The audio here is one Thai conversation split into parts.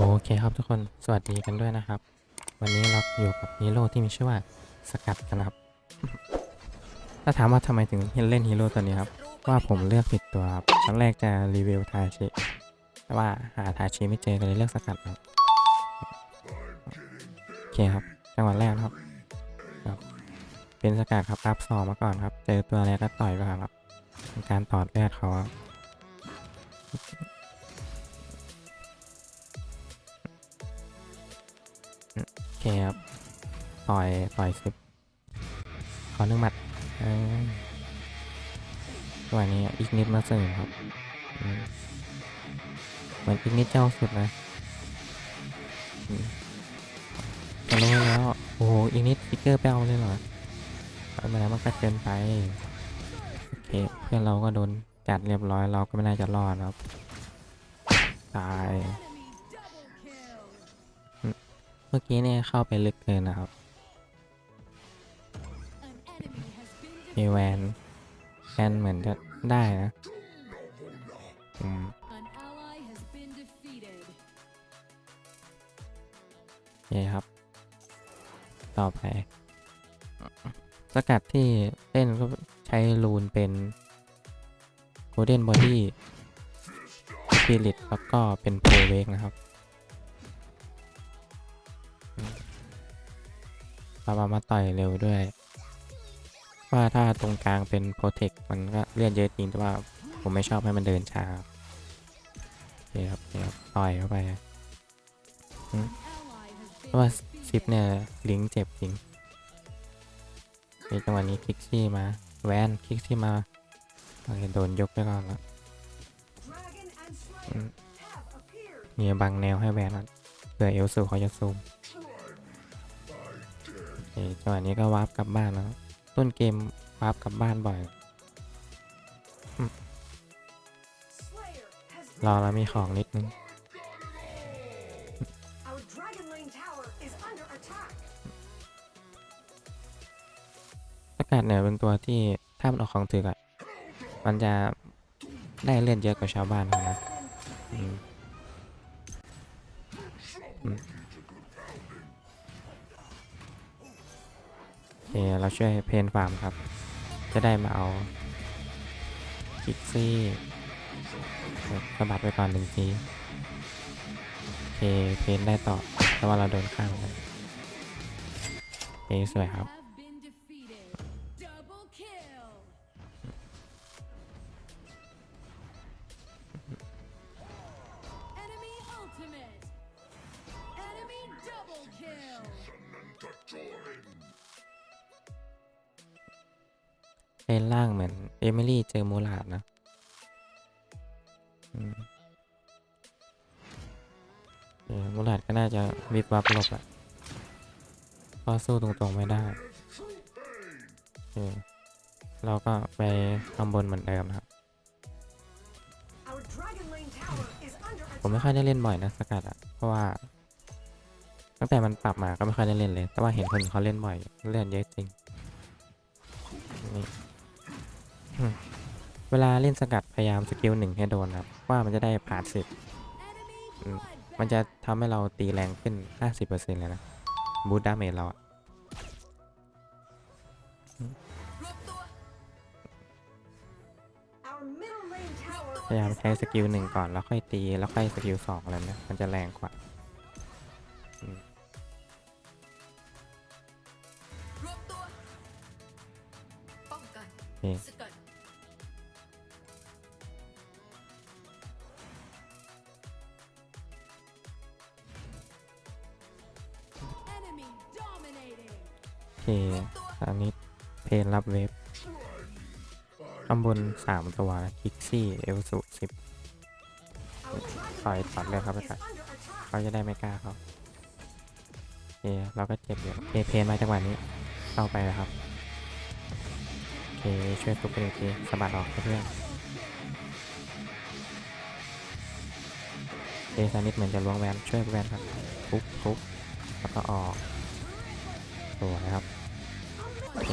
โอเคครับทุกคนสวัสดีกันด้วยนะครับ วันนี้เราอยู่กับฮีโร่ที่มีชื่อว่าสกัดกันะครับ ถ้าถามว่าทำไมถึงเล่นฮีโร่ตัวนี้ครับ ว่าผมเลือกผิดตัวครับครั้งแรกจะรีวิวทาชิ แต่ว่าหาทาชิไม่เจอก็เลยเลือกสกัดครับโอเคครับจังหวะแรกครับ เป็นสกัดครับรับซองมาก่อนครับ เจอตัวอะไรก็ต่อยไปครับเป็นการตอดเลือดเขาครับ เคครับต่อยต่อยสิบขอหนึ่งหมัดเออตัวนนี้อีกนิดมาเสริมครับ เหมือนอีกนิดเจ้าสุดนะอืมจะรู้แล้วโอ้โหอีกนิดฟิกเกอร์แป้วเลยเหรอเอาไปแล้วมันก็เกินไปโอเคเพื่อนเราก็โดนจัดเรียบร้อยเราก็ไม่น่าจะรอดครับตาย เมื่อกี้เนี่ยเข้าไปลึกเกินนะครับมีแวนแวนเหมือนจะได้นะอืมโอเคครับ ต่อไป สกัดที่เล่นก็ใช้รูนเป็น Golden Body Spirit แล้วก็เป็น Pro Wake นะครับามามาต่อยเร็วด้วย ว่าถ้าตรงกลางเป็น Protect มันก็เลื่อนเยอะจริงแต่ว่าผมไม่ชอบให้มันเดินช้าโอเคครับโอเคครับต่อยเข้าไปเพราะว่าซิปเนี่ยลิงเจ็บจริงในจังหวะนี้คลิกซี่มา แวนคลิกซี่มาโอเคโดนยกไปก่อนแล้ว Dragon and อื Slayer ม have appeared. มีบังแนวให้แวนเผื่อเอลสูเขาจะซูม จังหวะนี้ก็วาร์ปกลับบ้านแล้ว ต้นเกมวาร์ปกลับบ้านบ่อยรอแล้วมีของนิดนึง our Dragon Lane Tower is under attack. สกัดเนี่ยเป็นตัวที่ถ้ามันออกของถึกอะมันจะได้เลื่อนเยอะกว่าชาวบ้านนะอืม เคเราช่วยเพนฟาร์มครับ จะได้มาเอาคิกซี่สะบัดไปก่อนหนึ่งทีเคเพนได้ต่อแต่ว่าเราโดนข้างกันโอเคสวยครับ เหมือเมิลี่เจอมูลาดนะมเออมูลาดก็น่าจะวิบวับหลบแหละเพราะสู้ตรงๆไม่ได้เออเราก็ไปข้างบนเหมือนเดิมนะครับ ผมไม่ค่อยได้เล่นบ่อยนะสกัดอะเพราะว่า ตั้งแต่มันปรับมาก็ไม่ค่อยได้เล่นเลย แต่ว่าเห็นคนเขาเล่นบ่อยเล่นเยอะจริง เวลาเล่นสกัดพยายามสกิลหนึ่งให้โดนนะครับว่ามันจะได้ผ่านสิบมันจะทำให้เราตีแรงขึ้น 50%เลยนะบูตดาเมจเราอะพยายามใช้สกิลหนึ่งก่อนแล้วค่อยตี แล้วค่อยสกิลสองอะไรนะมันจะแรงกว่าอืมรวมตัวป้องกันโอเค อเคอันนี้เพนรับเวฟข้งบนสามตัวคิกซี่ เอลสูสิบต่อยตัดเลยครับไปตัดเขาจะได้ไม่กล้าเขาโอเคเราก็เจ็บอยู่เคเพนมาจังหวะนี้เข้าไปแล้วครับโอเคช่วยทุบไปเลยทีสะบัดออกเพื่อนโอเคซานิดเหมือนจะล้วงแวนช่วยแวนครับทุบทุบแล้วก็ออกสวยครับ เค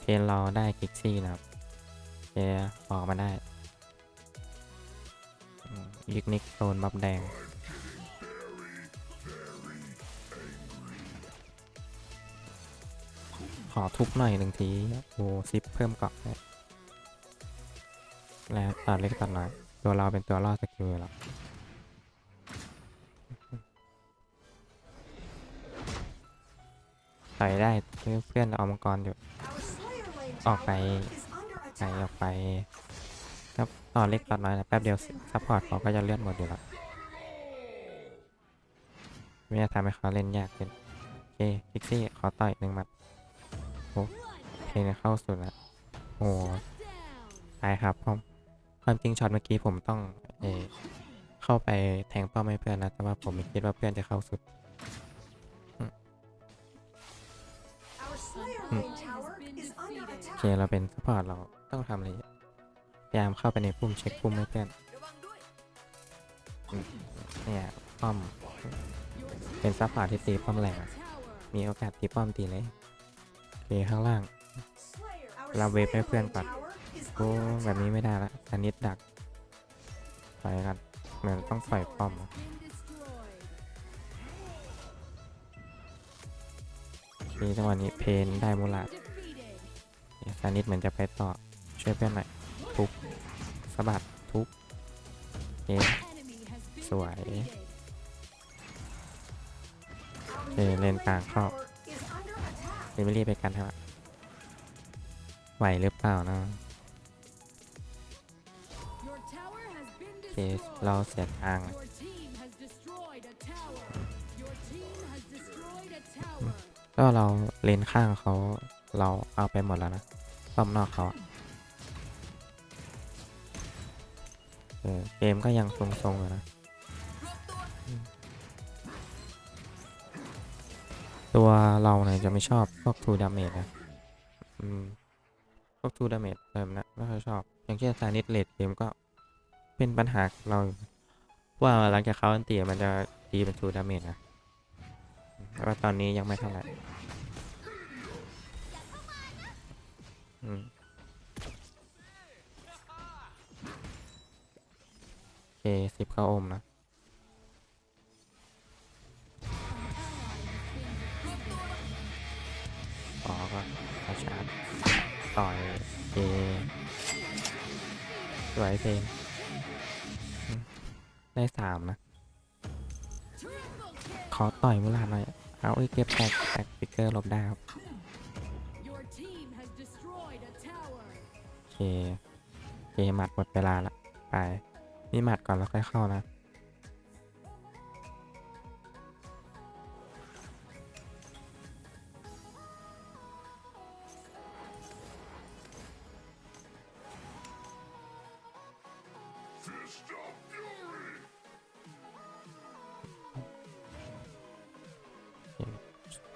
เคเราได้กิกซี่นะครับเคออกมาได้ยิกนิกโซนบับแดงขอทุบหน่อยหนึ่งทีโอ้ซิปเพิ่มเกาะแล้วตัดเล็กตัดน้อยตัวเราเป็นตัวล่อสกิลแล้ว ต่อยได้เพื่อนเอนเราเอามังกรอยู่ออกไป tower is under ใส่ออกไปครับต่อเล็กตัดน้อยนะแป๊บเดียวซัพพอร์ตเขาก็จะเลื่อนหมดอยู่แล้วไม่จะทำให้เขาเล่นยากขึ้นโอเคพิกซี่ขอต่อยหนึ่งมัดโอ้เพลงเข้าสุดล้วโอ้ตายครับผมความจริงช็อตเมื่อกี้ผมต้องเอเข้าไปแทงเป้าไม่เพื่อนนะแต่ว่าผมไม่คิดว่าเพื่อนจะเข้าสุด โอเคเราเป็นซัพพอร์ตเราต้องทำอะไรพยายามเข้าไปในพุ่มเช็คพุ่มให้เพื่อนเนี่ยป้อม เป็นซัพพอร์ตที่ตีป้อมแหลกอะ tower. มีโอกาสตีป้อมตีเลยโอเคข้างล่างเราเวฟให้เพื่อน Lane ก่อนโอ้แบบนี้ไม่ได้ละอันนิดดักถอยกันเหมือนต้องปล่ป้อม ทีจังหวะนี้เพนได้มูลาดซานิดเหมือนจะไปต่อช่วยเพื่อนหน่อยทุบสะบัดทุบเคสวยเคเลนกลางเข้าเดมิลี่ไปกันใช่ไหมไหวหรือเปล่านะโอเคเราเสียทาง ก็เราเลนข้างเขาเราเอาไปหมดแล้วนะป้อมนอกเขาเออเกมก็ยังทรงๆอยู่นะตัวเราเนี่ยจะไม่ชอบพวกทูดาเมจนะอืมพวกทูดาเมจเติมนะไม่ค่อยชอบ อย่างเช่นซานิสเลดเกมก็เป็นปัญหาเรา ว่าหลังจากเขาอันตีมันจะตีเป็นทูดาเมจนะ แต่ว่าตอนนี้ยังไม่เท่าไหร่อืมโอเคสิบเข้าอมนะ An ally has been defeated. ต่อก็มาชาร์จต่อยเอสวยเพลงได้สามนะ ขอต่อยมุลาหน่อย เอาไอ้ยเก็บแตกแตกฟิกเกอร์หลบได้ครับ Your team has destroyed a tower. โอเคโอเคหมัดหมดเวลาละไป มีหมัดก่อนแล้วค่อยเข้านะ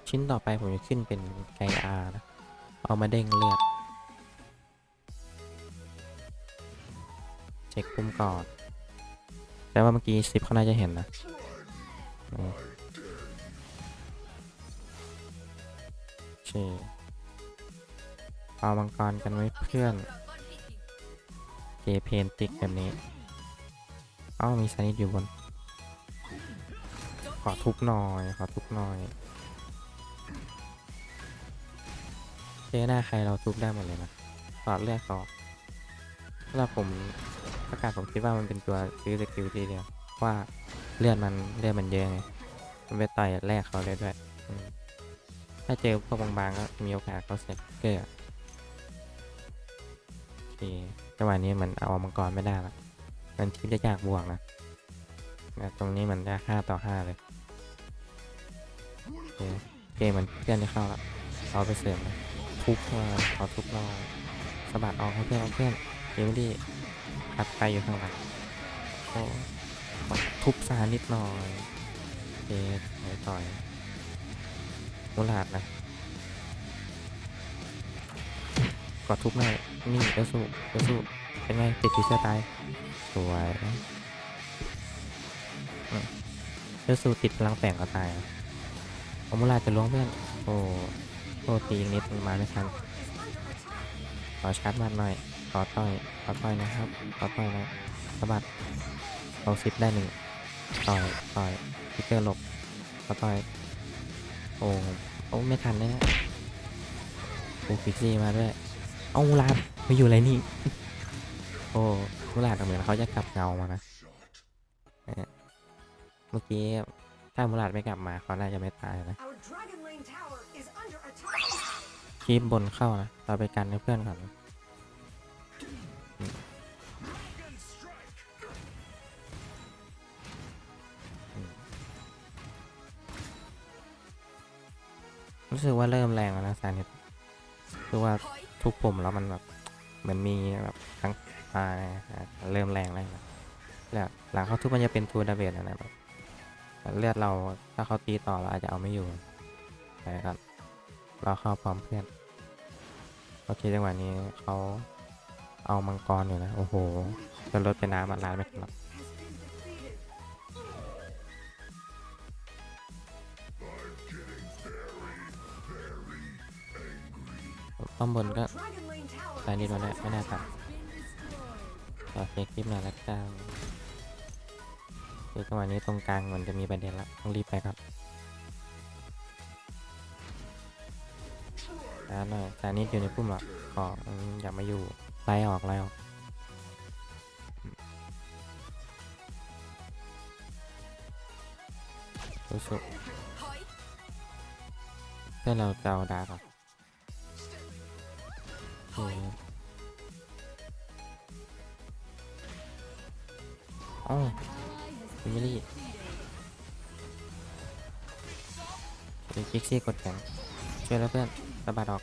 ชิ้นต่อไปผมจะขึ้นเป็นไกอาร์นะ เอามาเด้งเลือด เช็คปุ่มก่อน แต่ว่าเมื่อกี้ซิปเขาน่าจะเห็นนะอืมโอเคเอามังกรกันไว้เพื่อนกับก้อนหินอีกเจเพนติกแบบนี้ เอ้ามีสนิทอยู่บน ขอทุบหน่อย ขอทุบหน่อย เจหน้าใครเราทุบได้หมดเลยนะตอดเลือดก่อนถ้าผมประกาศผมคิดว่ามันเป็นตัวซื้อสกิลทีเดียวว่าเลือดมันเลือดมันเยอะไงมันไปต่อยแรกเขาเลยด้วยถ้าเจอพวกบางๆก็มีโอกาสเขาเสร็จเกอร์โอเคจังหวะนี้เหมันเอามังกรไม่ได้ละมันทีมจะยากบวกนะตรงนี้มันจะห้าต่อห้าเลยเคเกมมันเพื่อนจะเข้าละเอาไปเสริมนะ ทุบมาเอาทุบนอสะบัดออกให้เพื่อนเอาเพื่อนเกมไม่ดีคัดไปอยู่ข้างหลังโอ้ทุบซานิดหน่อยเจต่อยต่อยมุลาดนะกดทุบหน่อยนี่เอสูเอสูเป็นไงติดทีเสื้อตายสวยเอสูติดพลังแฝงก็ตายอมุลาดจะล้วงเพื่อนโอ้ อีกนิดมันมาไม่ทันขอชาร์จมันหน่อย ขอต่อย ขอต่อยนะครับ ขอต่อยนะสะบัดเอาซิปได้หนึ่งต่อย ต่อยพิเกอร์หลบ ขอต่อย โอ้โอ้ไม่ทันแน่โอ้ฟิกซี่มาด้วย เอามูลาดมาอยู่อะไรนี่ โอ้มูลาดเหมือนเขาจะกลับเงามานะ เมื่อกี้ถ้ามูลาดไม่กลับมาเขาน่าจะไม่ตายนะ คีบบนเข้านะ เราไปกันให้เพื่อนก่อนรู้สึกว่าเริ่มแรงแล้วนะซานิสคือว่าทุกปุ่มแล้วมันแบบเหมือนมีแบบทั้งอ่าเริ่มแรงแล้วนะแล้วหลังเขาทุกมันจะเป็นทูดาเบจนะแบบเลือดเราถ้าเขาตีต่อเราอาจจะเอาไม่อยู่แต่ก็เราเข้าพร้อมเพื่อน โอเคจังหวะนี้เขาเอามังกรอยู่นะ โอ้โห จะลดเป็นน้ำอะล้านไม่ถึงหรอก Has been defeated. ป้อมบนก็ Our Dragon Lane Tower ตายนิด is มาได้ under ไม่น่าตัดขอเคคลิปหน่อยละกันคือจังหวะนี้ตรงกลางมันจะมีประเด็นละต้องรีบไปครับ ช้าหน่อยแต่นี่อยู่ในปุ่มหรอกขออย่ามาอยู่ไล่ออกไล่ออกรู้สึกถอยเพื่อนเราจะเอาดาร์กเหรอโอเคอ๋อ Ally has ฟิมิลี่เดี๋ยวคิกซี่กดแข็ง ช่วยแล้วเพื่อนสะบัดออก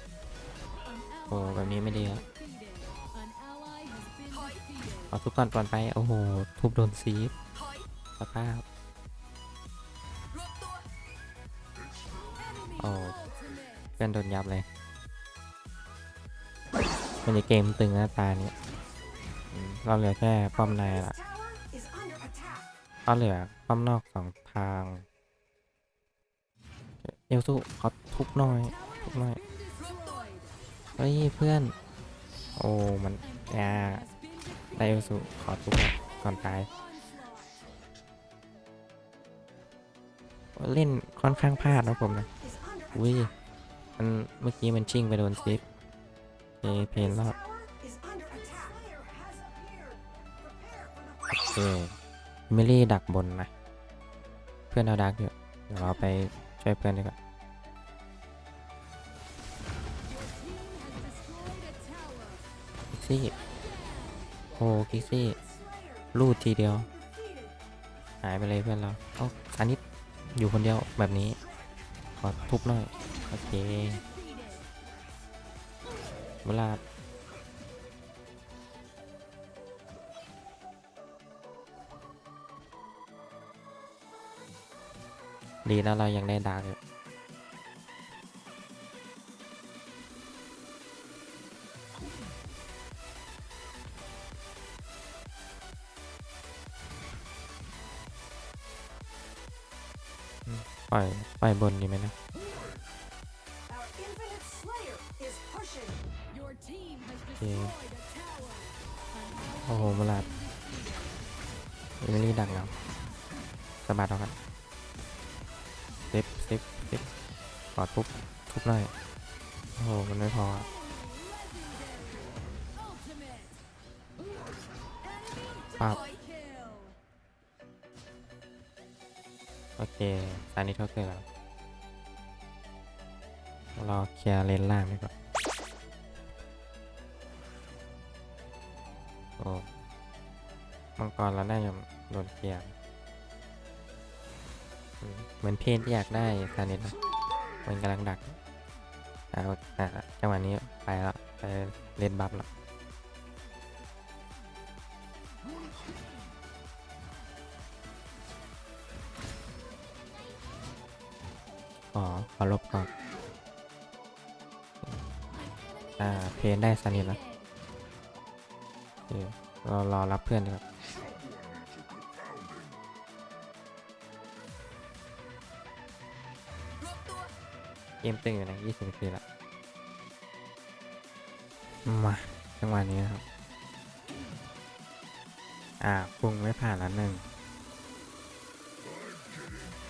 โอ้แบบนี้ไม่ดีแล้ว defeated. An ally has been defeated. เอาทุบก่อนก่อนไป โอ้โห ทุบโดนซีฟสภาพรวมตัว Enemy Oh. ultimate. เพื่อนโดนยับเลย มันจะเกมตึงหน้าตานี้เราเหลือแค่ป้อมในละ tower is under attack. ก็เหลือป้อมนอกสองทาง เอลสู้ขาทุบหน่อยทุบหน่อยเฮ้ยเพื่อน โอ้มัน An อ่าได้เอลสู้ขอทุบหน่อยก่อนตาย เล่นค่อนข้างพลาดนะผมนะอุ้ยมันเมื่อกี้มันชิ่งไปโดนซิปเพเพนรอดโอเคมิลลี่ดักบนนะ เพื่อนเอาดักอยู่เดี๋ยวเราไป ช่วยเพื่อนดีกว่า Your team has destroyed a tower. คิกซี่โอ้คิกซี่ลูดทีเดียว หายไปเลยเพื่อนเราเอ้าอันนี้อยู่คนเดียวแบบนี้ ขอทุบหน่อย โอเคเวลา ดีแล้วเรายังได้ดาร์กอยู่ปล่อยปล่อยบนดีไหมนะ Our infinite Slayer is pushing. Your team has Okay. destroyed a tower. An โอ้โห ally เวลา has been defeated. อิมิลี่ดักเราสะบัดเอากัน เซฟเซฟเซฟกอดปุ๊บทุบหน่อยโอ้โหมันไม่พอปั๊บโอเคซานิเขาเกิดแล้วรอเคลียร์เลนล่างดีกว่าโอ้มังกรเราได้ยังโดนเคลียร์ เหมือนเพนที่อยากได้ซานินะมันกำลังดักอ่าอ่าจังหวะนี้ไปแล้วไปเล่นบัฟแล้วขอขอลบก่อนอ่าเพนได้ซานิแล้วเคเรารอรับเพื่อนดีกว่า มตึงอยู่นะ20นาทีละมาจังหวะนี้นะครับ อ่าพุ่งไม่ผ่านล้วหนึ่ง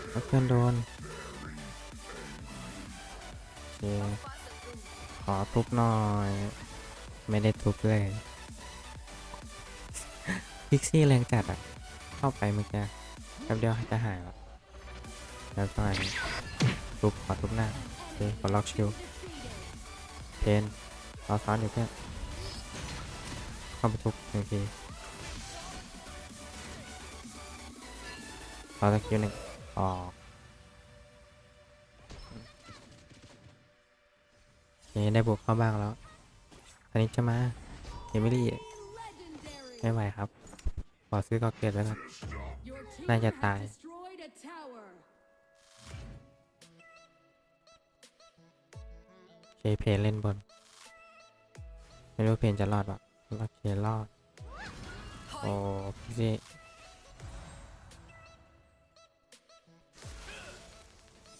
แล้วเพื่อนโดนโอเคฟ้ขอทุบหน่อย ไม่ได้ทุบเลยพิกซี่แรงจัดอะ เข้าไปเมื่อกี้แป๊บเดียวจะหายแล้วแล้วตอนนี้ทุบขอทุบหน้า เคขอล็อกชิลเพนรอซ้อนอยู่เพื่เข้าไปทุบหนึ่งทีรอสักคิวหนึ่งออกโอเคได้บวกเข้าบ้างแล้ว อันนี้จะมาเอมิลี่ไม่ไหวครับ ขอซื้อกอเกตไว้ก่อนน่าจะตาย เคเพนเล่นบน ไม่รู้เพนจะรอดปะโอเครอดอยโอ้พี่ซี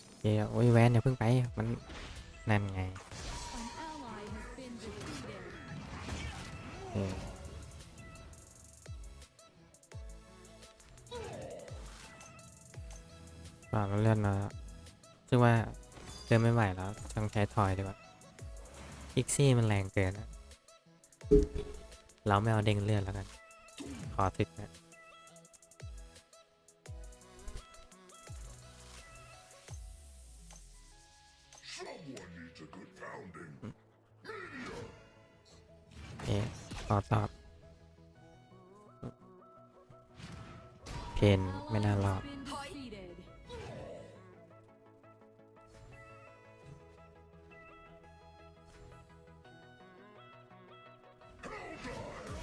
โอเคโอ้ยแวนอย่าเพิ่งไป มันนั่นไงเออป่าเราเลื่อนมาแล้วซึ่งว่าเดินไม่ไหวแล้วจังแพ้ทอยดีกว่า อิกซี่มันแรงเกินอะเราไม่เอาเด้งเลือดแล้วกัน ขอสิบนะเอ๊ะขอตอบเพนไม่น่ารอด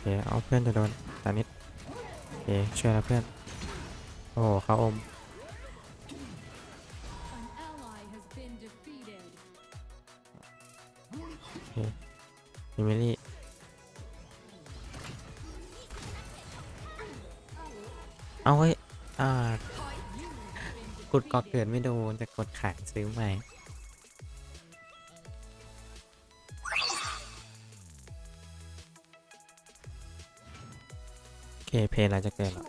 เคเอาเพื่อนจะโดนตานิดโอเคช่วยแล้วเพื่อน โอ้โหเขาอม An ally has been defeated. มิมิลี่เอาเฮ้ยอ่ากดกอเกิดไม่โดนจะกดขายซื้อใหม่ เคเพลย์เราจะเกิดแล้ว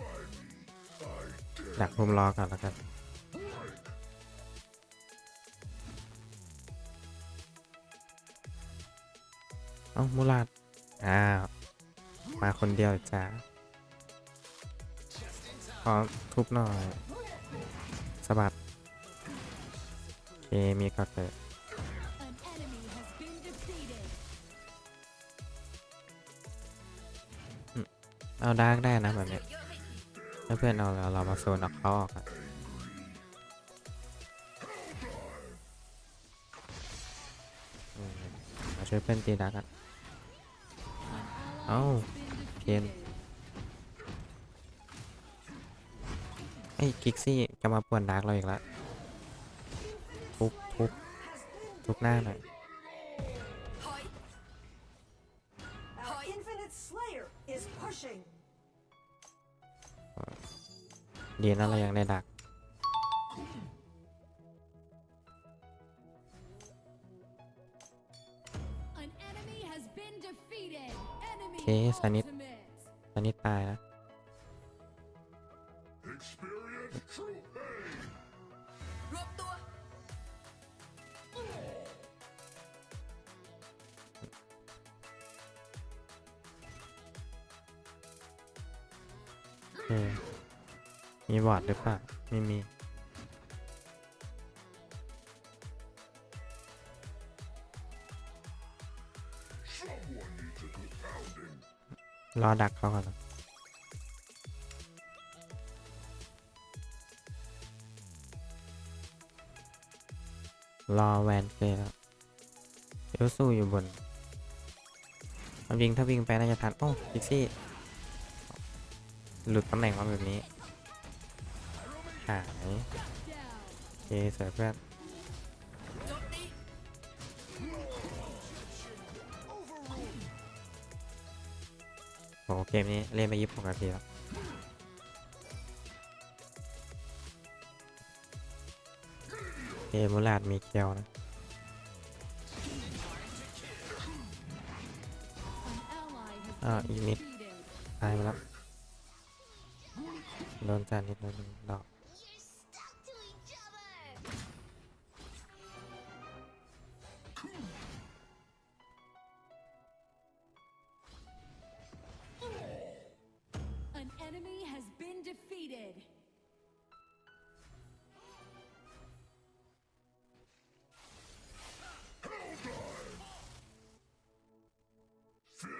ดักรุมรอก่อนแล้วกันเอ้ามูลาดอ้าวมาคนเดียวจ้าขอทุบหน่อยสะบัดโอเคมีก็เกิด เอาดาร์กได้นะแบบเนี้ยอะให้ทีถ้าเพื่อนเอาเราเรามาโซนออกเขาออกอะมาช่วยเพื่อนตีดาร์กกัน An ally Oh, has been Ken. defeated. ไอ้กิกซี่จะมาป่วนดาร์กเราอีกแล้วทุบทุบทุบหน้าหน่อย ดีนะเรายังได้ดัก An enemy has been defeated. Enemy Okay, Sanit. ultimate. ตอนนี้ตายนะรว มีบอร์ดหรือเปล่าไม่มี รอดักเขาก่อนนะรอแวนเฟยแล้วเอลสู้อยู่บนความจริงถ้าวิ่งไปน่าจะทัน โอ้พิกซี่ หลุดตำแหน่งมาแบบนี้ หาย Down. โอเคสวยเพื่อนโจมตีโหเกมนี้เล่นไปยี่สิบนาทีแล้วเกมมูลาดมีเคียวนะ An ally has Ah, been you need- defeated. ตายไปแล้วโดนจานนิดโดนดอก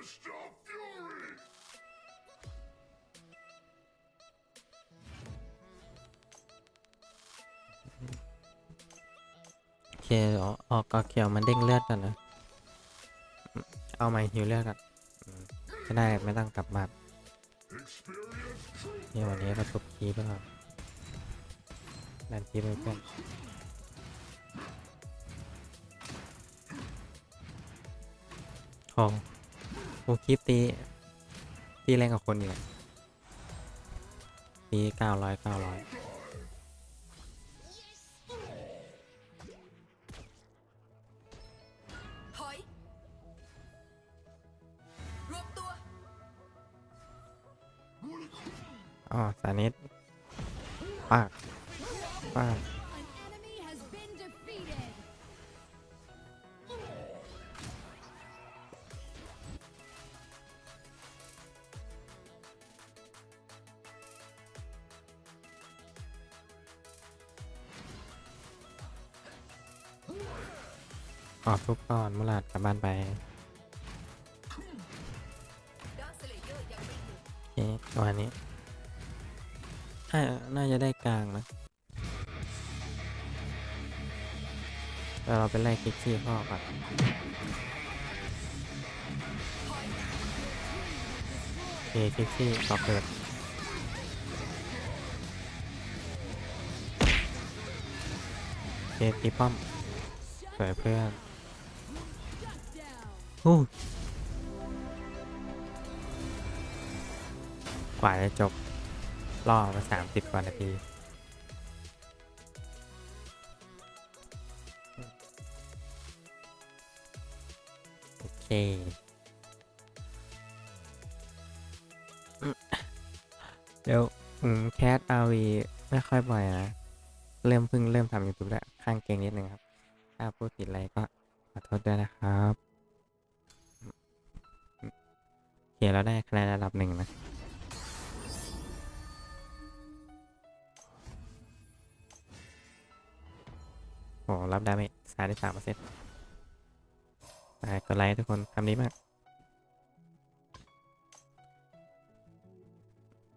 Mr. Fury! โอเคเดี๋ออกก็เขียวมันเด้งเลือดกันนะ เอาใหม่หิวเลือดกันจะได้ไม่ต้องกลับมาเนี่ยวันนี้เราตบคีบ้างดันคีไปเพื่นของ โหคีย์ตี ตีแรงกับคนอีกอะตีเก้าร้อยเก้าร้อยถอยรวบตัวอ๋อ สานิทปากปาก ออกทุกตอนมุลาดกลับบ้านไปเลเยอร์ยังไม่ถึงโอเคประมาณนี้น่าน่าจะได้กลางนะแต่เราไปไล่คิกซี่พ่อก่อนโอเคคิกซี่ต่อเกิดโอเคตีป้อมสวยเพื่อน down. อู้กว่าจะจบล่อมาสามสิบกว่านาทีโอเคเดี๋ยวแคสอาวีไม่ค่อยบ่อยนะ เริ่มเพิ่งเริ่มทำยูทูบแล้วข้างเก่งนิดนึงครับ ถ้าพูดผิดอะไรก็ขอโทษด้วยนะครับ คเราได้คะแนนระดับหนึ่งนะโอ้รับดาเมจสามสามเปอร์เซ็นต์ไปกดไลค์ทุกคนทำดีมาก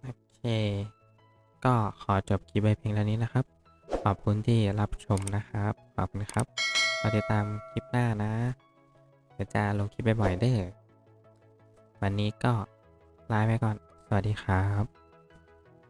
โอเค ก็ขอจบคลิปไว้เพียงเท่านี้นะครับ ขอบคุณที่รับชมนะครับ ขอบคุณครับมาติดตามคลิปหน้านะเดี๋ยวจะลงคลิปบ่อยๆเด้อ วันนี้ก็ลาไปก่อน สวัสดีครับ